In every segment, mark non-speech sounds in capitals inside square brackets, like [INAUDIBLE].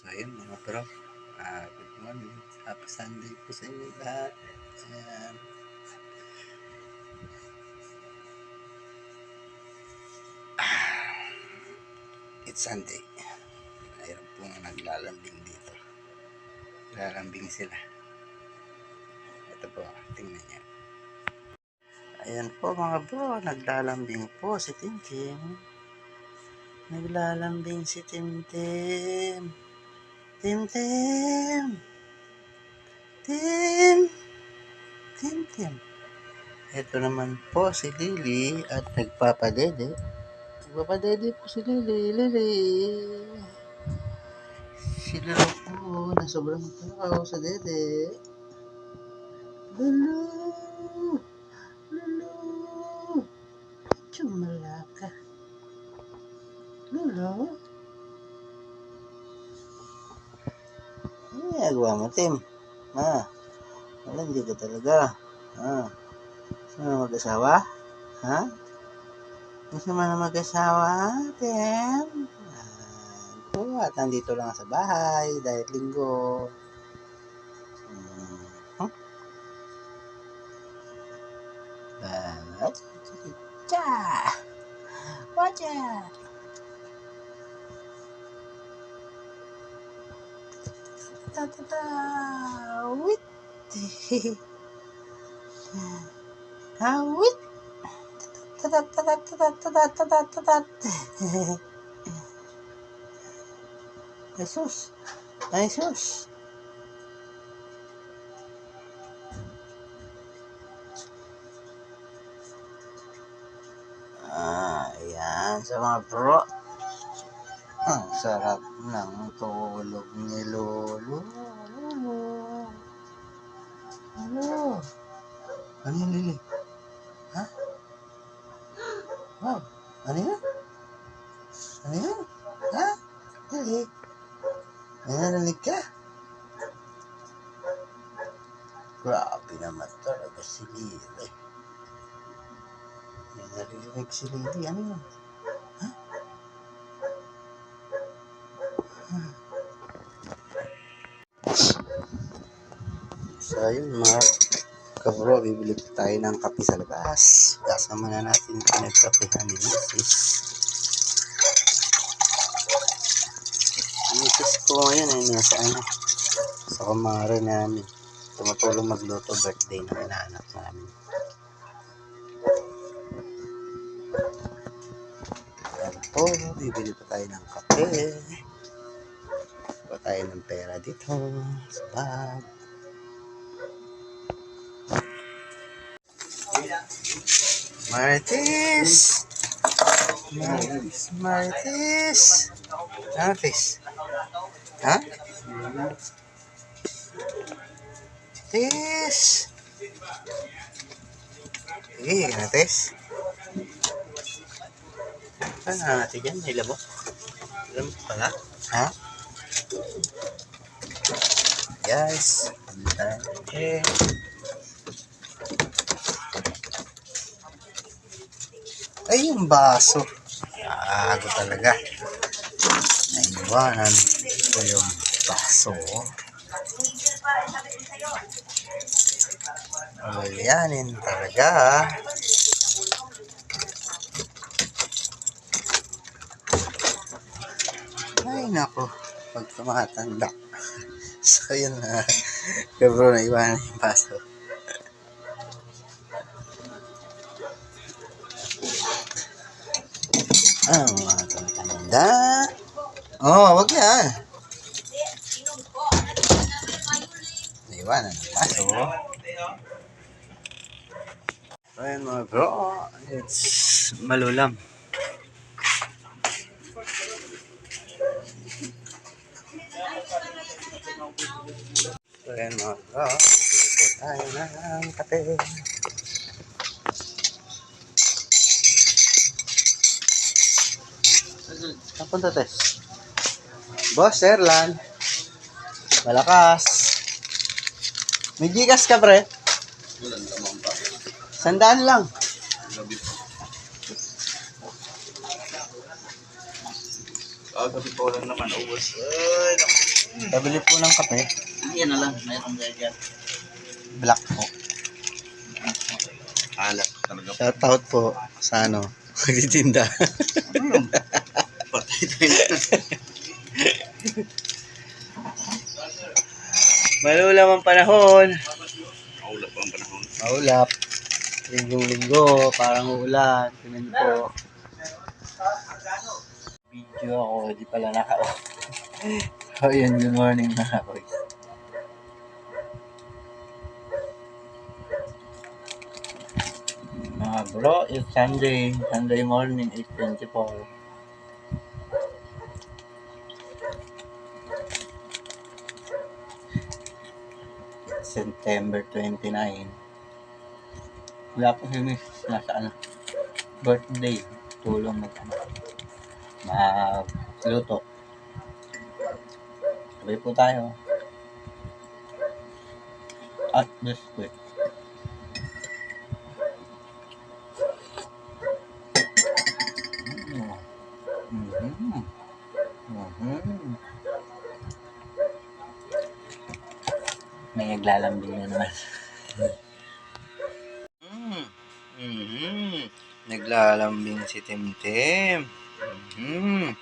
So, ayun mga bro. Ah, good morning. Happy Sunday po sa inyo lahat. Ayan. Ah, It's Sunday. Ayun po nga naglalambing dito. Naglalambing sila. Ito po, tingnan niyo. Ayan po mga bro, naglalambing po si Tintin. Naglalambing si Timtim. Timtim! Tim! Timtim! Ito naman po si Lily at nagpapadede. Nagpapadede po si Lily. Lily! Sila po na sobrang tao sa dede. Lulu! Lulu! Chumalaka. Lulu? Ano ginagawa mo, Tim? Ha? Wala, hindi ka talaga. Ha? Gusto mo na mag-asawa? Ha? Gusto mo na mag-asawa, Tim? Ah, po, at nandito lang sa bahay dahil linggo. Hmm. Huh? Ah, cha! Wacha! Ta ta ta wit ha wit ta ta ta ta ta ta ta ta ta ta ta Jesus Jesus Ah, yan sa mga bro. Ang sarap ng tulog ni Lolo. Lolo. Lolo. Ano yan, Lili? Ha? Wow. Ano yan? Ano yan? Ha? Lili? May narinig ka? Grabe naman talaga si Lili. May narinig si Lili. Ano yan? So, ayun mga kabro, bibili po tayo ng kape sa labas. Kasama na natin yung pinagkapehan ni Mrs. Mrs. ko ngayon ay nasa ano, sa kumare namin. Tumutulong magluto birthday ng inaanak namin. Ayan po, bibili po tayo ng kape. Kuha tayo ng pera dito sa bag. Martis! Martis! Martis! Martis! Ha? Tis! Sige, Martis. Ano na natin dyan? May labok? Labok pala? Ha? Guys, okay. Ay, yung baso. Gago talaga. Naiwanan ko yung baso. Alyanin talaga. Ay, nako. Pag tumatanda. [LAUGHS] So, yun na. Kaya bro, naiwanan yung baso. Ah, mga tatanda. Oh, wag yan. Naiwanan ang baso. So, yun mga bro. It's malulam. So, yun mga bro. Bibili po tayo ng kape. Kapunta test. Boss, Erlan. Malakas. May gigas ka, pre? Sandaan lang. Ah, gabi ko lang naman ubos. Ay, naku. Pabili po ng kape. Yan na lang, mayroong gaya. Black po. Alak talaga. Shout out po sa ano, [LAUGHS] magtitinda. Patay tayo. Malulam ang panahon. Maulap ang panahon. Maulap. Linggong-linggo, parang uulan. Tingnan niyo po. Video ako, di pala naka [LAUGHS] So, yun, good morning mga boys. Mga bro, it's Sunday. Sunday morning, 8.24. September 29. Wala po si Miss nasa ano, birthday. Tulong mag ano, magluto. Sabay po tayo. At biscuit. Mm. Mhm. Mhm. May naglalambing na naman. Mm. Mhm. Naglalambing si Timtim. Mhm.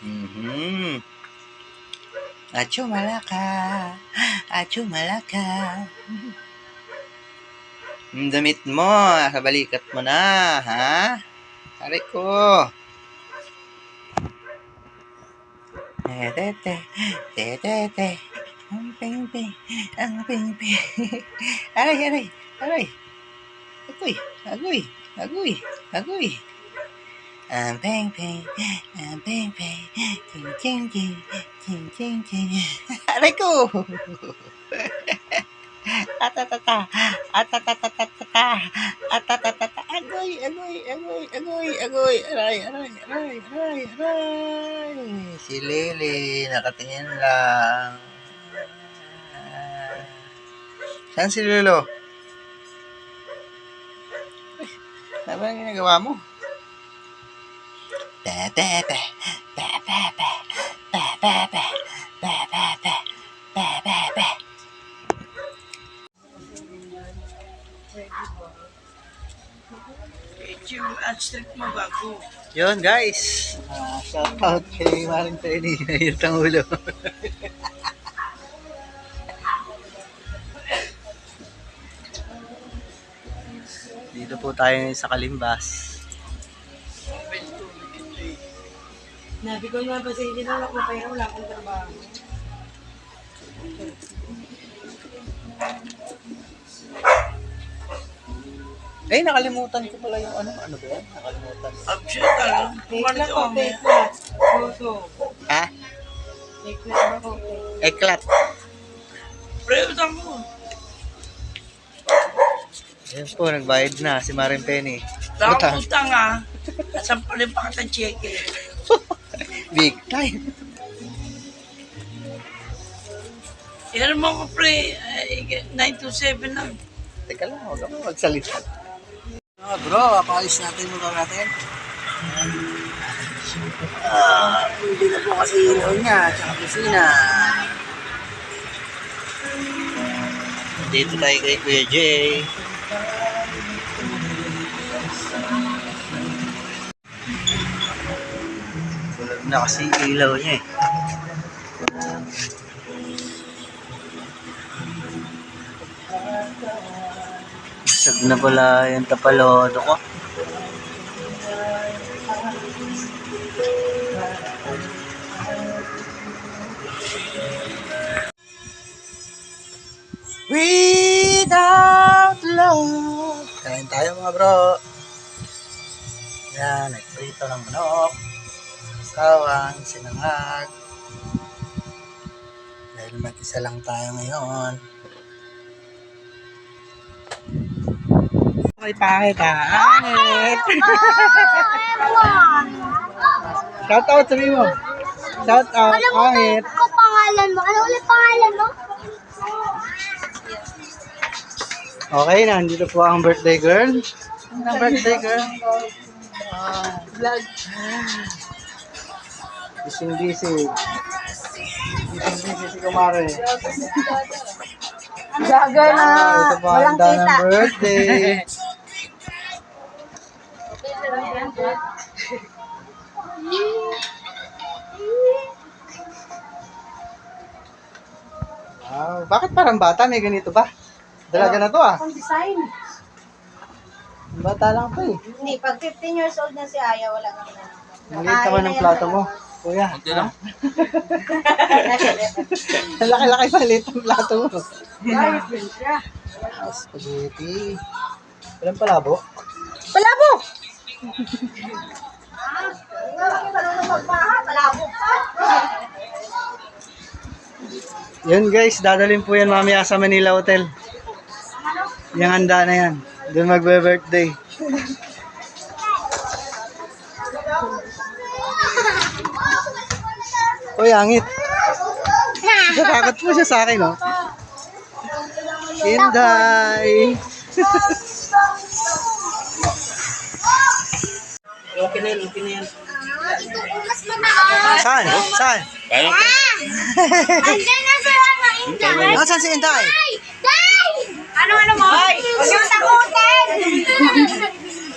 Mhm. Acho malaka. Acho malaka. Ang damit mo, sa balikat mo na, ha? Aray ko. Tete, tete, ang ping-ping, ang ping-ping. Aray, aray, aray. Agoy, agoy, agoy, agoy. Ang ping-ping, ang ping-ping, ting ting ting, ting ting ting. [LAUGHS] Aray ko! [LAUGHS] Atatata, atatatatata, atatatata, agoy, agoy, agoy, agoy, agoy, aray, aray, aray, aray, aray. Si Lily, nakatingin lang. Saan si Lilo? Ano ang ginagawa mo? Bebe, bebe, bebe, bebe, bebe, bebe, bebe, bebe. Medyo abstract mo bago. Yun guys. Uh, shout out kay Maring Penny. Nahirap [LAUGHS] ang ulo. Dito po tayo sa Kalimbas. Nabi ko nga ba sa hindi na ako pera, wala akong trabaho. Eh, nakalimutan ko pala yung ano. Ano ba yan? Nakalimutan. Abstract ka lang. Take lang ko, take. Photo. Ha? Take ako, take. Eklat. Pre-utang mo. Ayan po, nagbayad na si Maring Penny. Utang. utang ah. Sampalin pa kita cheque. Big time. Yan mo ko pre. Ay, 927 lang. Teka lang, huwag ako magsalita. Ah, bro, pakaalis natin motor natin. Ah, hindi na po kasi ilaw niya, tsaka kusina. Dito tayo kay Kuya Jay. Na kasi ilaw niya eh. Sag na pala yung tapalodo ko. Without love. Kain tayo mga bro. Yan, nagprito ng manok. Sawang, sinangag. Dahil mag-isa lang tayo ngayon. Okay, pangit ha. Angit. Shout out sabi mo. Shout out, angit. Ano pangalan mo? Ano ulit pangalan mo? Okay, nandito po ang birthday girl. Ang birthday girl. Vlog. Busy busy. si Kumare. Jagger na Ito po ang handa ng birthday. Wow, bakit parang bata? May ganito ba? Dalaga na to ah. Ang design. Bata lang to eh. Hindi, pag 15 years old na si Aya, wala kang ganun. Ang liit naman ng plato mo. Kuya. Kunti lang. Ang [LAUGHS] laki-laki pa liit ng plato mo. Siya. Spaghetti. Walang palabo. Palabo! Yun guys, dadalhin po yan mamaya sa Manila Hotel. Yung handa na yan. Doon magbe-birthday. Uy, angit. Nakatakot po siya sa akin, oh. Inday. Okay na yun, okay na mataas. Saan? Saan? Andiyan na sila ng Inday. Nasaan si Inday? Day! Day! Ano, ano mo? Huwag yung takutin!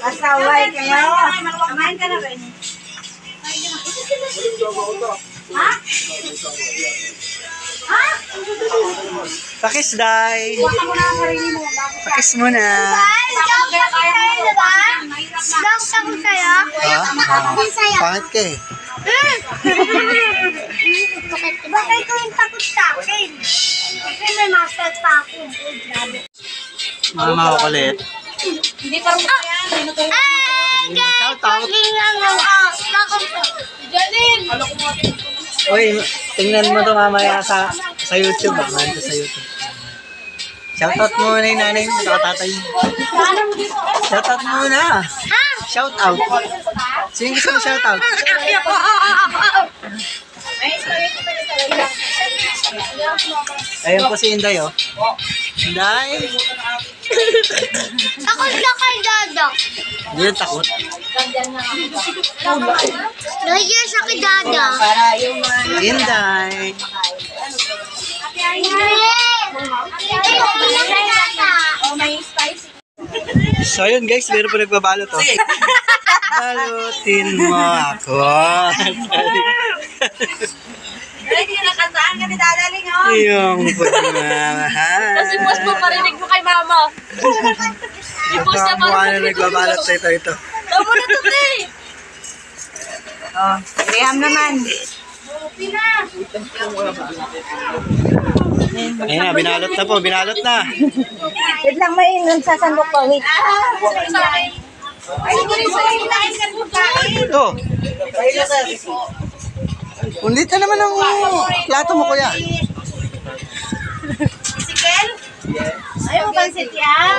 Asaway kayo. Kumain ka na rin. Ha? Ha? Pakis, Day. Pakis mo na. Ay, joke takot kayo, diba? Joke takot kayo? Ha? Pangit ka eh. Bakit ikaw yung takot sa akin? Kasi may master pa ako. Mama ko kulit. Hindi pa rin kaya. Ay, guys! Shout out. Mo ako. Takot! Uy, tingnan mo to mamaya sa sa YouTube. Baka nandito sa YouTube. Shoutout mo muna yung nanay mo, saka tatay. Shoutout mo muna. Ha? Shout out. Sino gusto mo shoutout? Ayun po si Inday, oh. Inday. Takot na kay Dada. Hindi yung takot. Nahiya siya kay Dada. Inday. So yun guys, meron po nagbabalot, oh. Balutin mo ako. [LAUGHS] Ay, hindi nakataan ka ni Dadaling, oh. Yung [LAUGHS] pagmamahal. Kasi boss mo parinig mo kay mama. [LAUGHS] Ito ang mukha na nagbabalot sa ito ito. Tama na to, te. Oh, Graham naman. Ayun na, binalot na po, binalot na. Wait lang, may nun sa sandok pa. Wait. Ito. Ulit na naman ang plato mo, kuya. Ayaw mo pansit yan?